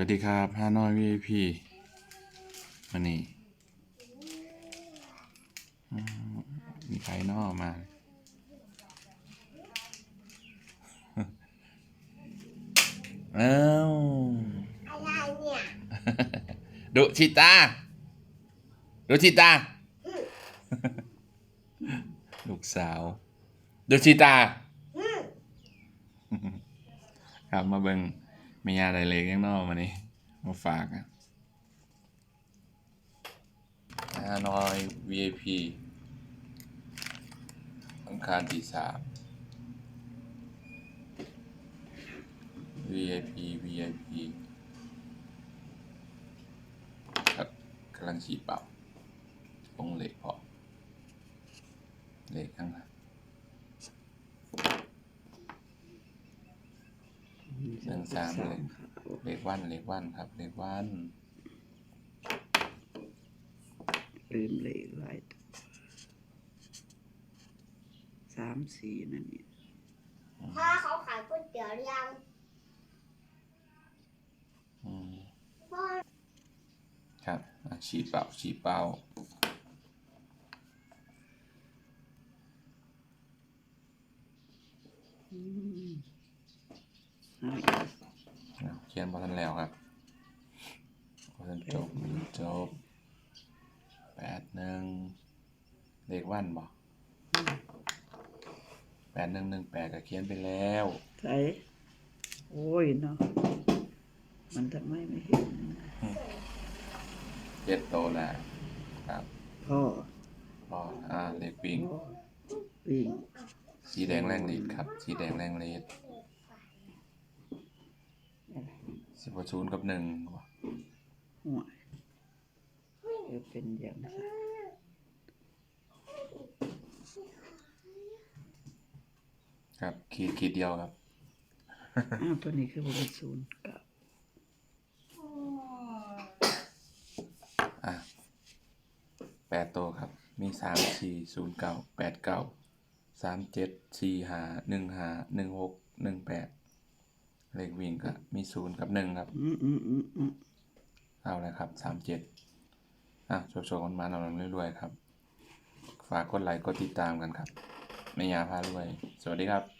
วัสดีครับฮานอย VIP วันนี้มีใครนอกมาเอ้าอะไรเนี่ยดุชิตาดุชิตาลูกสาวดุชิตาอืมครับมาเบิง มียาไรเล็กยังนอกมานี่มาฝากอะฮานอย VIP อังคารที่สาม VIP VIP ครับกำลังฉีดเป่าลงเหล็กพอเหล็กข้างหลัง หนึ่งสามเหล็กเหล็กวันเหล็กวันครับเหล็กวันลืมเลขหลายตัวสามสี่นั่นนี่พ่อเขาขายก๋วยเตี๋ยวยังอืมพ่อครับอะฉีดเป่าฉีดเป่าอืม เอาอีกอะเขียนบอทันแล้วครับบอทันจบจบแปดหนึ่งเลขวันบอกแปดหนึ่งหนึ่งแปดก็เขียนไปแล้วใส่โอ้ยเนาะมันทำไมไม่เห็นเจ็ดโตแล้วครับพ่อพออ่าเลขวิ่งพ่อวิ่งสีแดงแรงลีดครับ สีแดงแรงลีด สิบศูนย์กับหนึ่งว่ะห่วยจะเป็นอย่างไรครับขีดขีดเดียวครับอ้าวตัวนี้คือบริศูนย์กับอะแปดโตวครับ มีสามสี่ศูนย์เก้าแปดเก้าสามเจ็ดสี่หาหนึ่งหาหนึ่งหกหนึ่งแปด เลขวิ่งก็มีศูนย์กับหนึ่งครับอืมอืมเอาเลยครับสามเจ็ดอะโชว์ๆกันมาเราเรื่อยๆครับ ฝากกดไลค์กดติดตามกันครับไม่ยาพารวย สวัสดีครับ